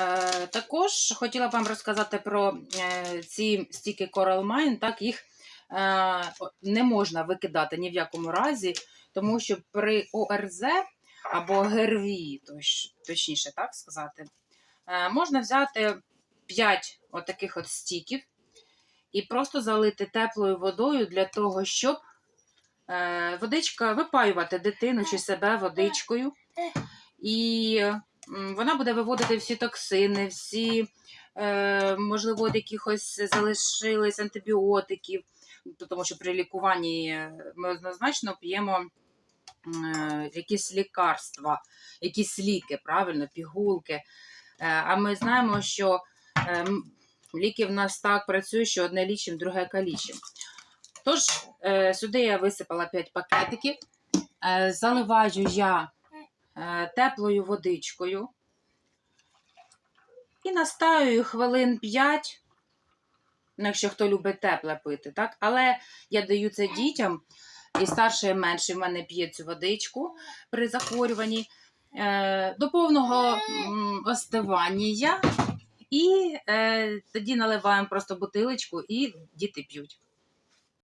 Е, також хотіла вам розказати про е, ці стіки Coral Mine. Так, їх е, не можна викидати ні в якому разі, тому що при ОРЗ або ГРВІ, точ, точніше так сказати, можна взяти 5 отаких от стіків і просто залити теплою водою для того, щоб водичка випаювати дитину чи себе водичкою. І вона буде виводити всі токсини, всі, е, можливо, якихось залишились антибіотиків, тому що при лікуванні ми однозначно п'ємо е, якісь лікарства, якісь ліки, правильно, пігулки. Е, а ми знаємо, що е, ліки в нас так працюють, що одне лічимо, друге калічимо. Тож, е, сюди я висипала 5 пакетиків, е, заливаю я теплою водичкою і настаю хвилин 5, ну, якщо хто любить тепле пити, так? Але я даю це дітям, і старший, і менший в мене п'є цю водичку при захворюванні е, до повного остивання. І е, тоді наливаємо просто бутилочку і діти п'ють.